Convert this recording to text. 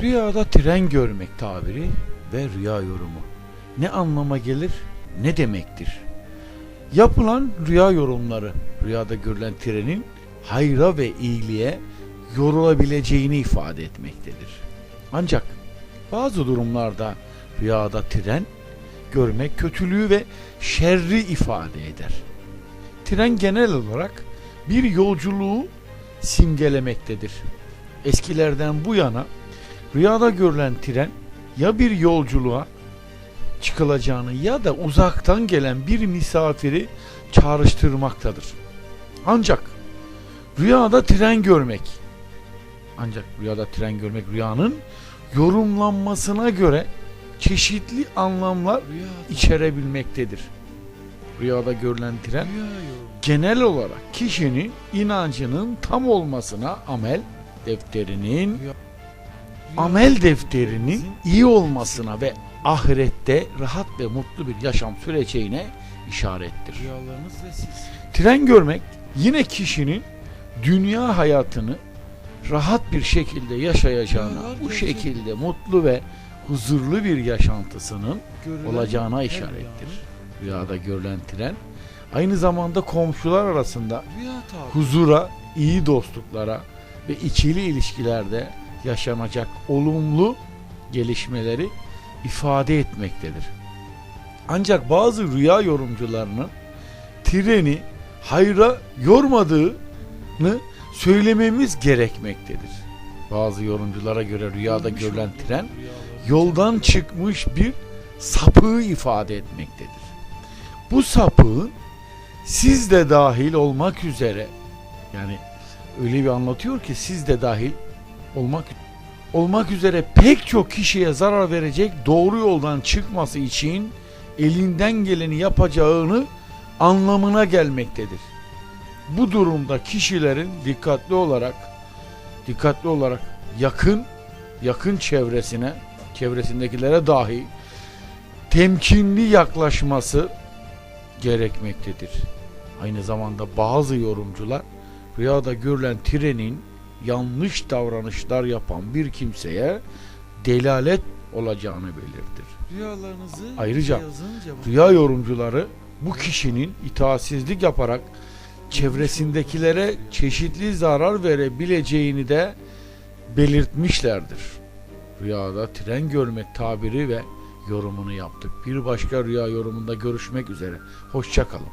Rüyada tren görmek tabiri ve rüya yorumu. Ne anlama gelir, ne demektir? Yapılan rüya yorumları, rüyada görülen trenin hayra ve iyiliğe yorulabileceğini ifade etmektedir. Ancak bazı durumlarda rüyada tren görmek kötülüğü ve şerri ifade eder. Tren genel olarak bir yolculuğu simgelemektedir. Eskilerden bu yana rüyada görülen tren ya bir yolculuğa çıkılacağını ya da uzaktan gelen bir misafiri çağrıştırmaktadır. Ancak rüyada tren görmek ancak rüyada tren görmek rüyanın yorumlanmasına göre çeşitli anlamlar içerebilmektedir. Rüyada görülen tren genel olarak kişinin inancının tam olmasına amel defterinin amel defterinin iyi olmasına ve ahirette rahat ve mutlu bir yaşam süreceğine işarettir. Tren görmek yine kişinin dünya hayatını rahat bir şekilde yaşayacağına, bu şekilde mutlu ve huzurlu bir yaşantısının olacağına işarettir. Rüyada görülen tren aynı zamanda komşular arasında huzura, iyi dostluklara ve ikili ilişkilerde yaşanacak olumlu gelişmeleri ifade etmektedir. Ancak bazı rüya yorumcularının treni hayra yormadığını söylememiz gerekmektedir. Bazı yorumculara göre rüyada görülen tren yoldan çıkmış bir sapığı ifade etmektedir. Bu sapığın siz de dahil olmak üzere yani öyle bir anlatıyor ki siz de dahil olmak olmak üzere pek çok kişiye zarar verecek doğru yoldan çıkması için elinden geleni yapacağını anlamına gelmektedir. Bu durumda kişilerin dikkatli olarak dikkatli olarak yakın yakın çevresine çevresindekilere dahi temkinli yaklaşması gerekmektedir. Aynı zamanda bazı yorumcular rüyada görülen trenin yanlış davranışlar yapan bir kimseye delalet olacağını belirtir. Rüyalarınızı Ayrıca Rüya yorumcuları bu kişinin itaatsizlik yaparak çevresindekilere çeşitli zarar verebileceğini de belirtmişlerdir. Rüyada tren görmek tabiri ve yorumunu yaptık. Bir başka rüya yorumunda görüşmek üzere. Hoşçakalın.